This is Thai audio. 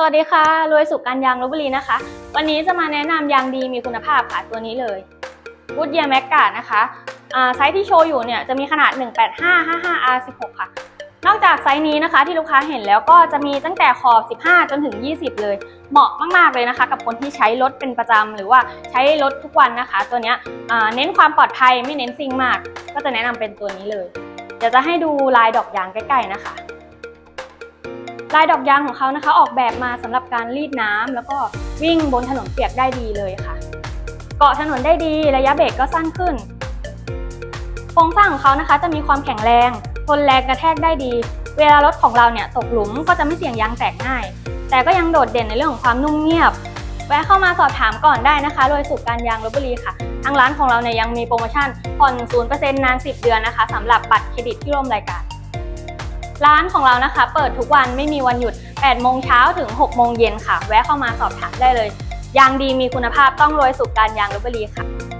สวัสดีค่ะ รวยสุขการยางลบบุรีนะคะ วันนี้จะมาแนะนำยางดีมีคุณภาพค่ะตัวนี้เลยวูดเยียแมกกาดนะคะไซส์ที่โชว์อยู่เนี่ยจะมีขนาด 18555R16 ค่ะ นอกจากไซส์นี้นะคะที่ลูกค้าเห็นแล้วก็จะมีตั้งแต่ขอบ 15 จนถึง 20 เลย เหมาะมากๆเลยนะคะ กับคนที่ใช้รถเป็นประจำหรือว่าใช้รถทุกวันนะคะ ตัวเนี้ยเน้นความปลอดภัยไม่เน้นซิ่งมาก ก็จะแนะนำเป็นตัวนี้เลยเดี๋ยวจะให้ดูลายดอกยางใกล้ๆนะคะ ลายดอกยางของเขานะคะ ออกแบบมาสำหรับการรีดน้ำแล้วก็วิ่งบนถนนเปียกได้ดีเลยค่ะ เกาะถนนได้ดีระยะเบรกก็สั้นขึ้นโครงสร้างของเขานะคะ จะมีความแข็งแรงทนแรงกระแทกได้ดี เวลารถของเราเนี่ยตกหลุมก็จะไม่เสี่ยงยางแตกง่าย แต่ก็ยังโดดเด่นในเรื่องของความนุ่มเงียบแวะเข้ามาสอบถามก่อนได้นะคะ โดยสูตรการยางลบบุรีค่ะ ทางร้านของเราเนี่ยยังมีโปรโมชั่นผ่อน 0%นาน 10 เดือนนะคะสำหรับบัตรเครดิตที่ร่วมรายการ ร้านของเรานะคะเปิดทุกวันไม่มีวันหยุด 8 โมงเช้าถึง 6 โมงเย็นค่ะ แวะเข้ามาสอบถามได้เลย ยางดีมีคุณภาพต้องรวยสุกการยางลบบุรีค่ะ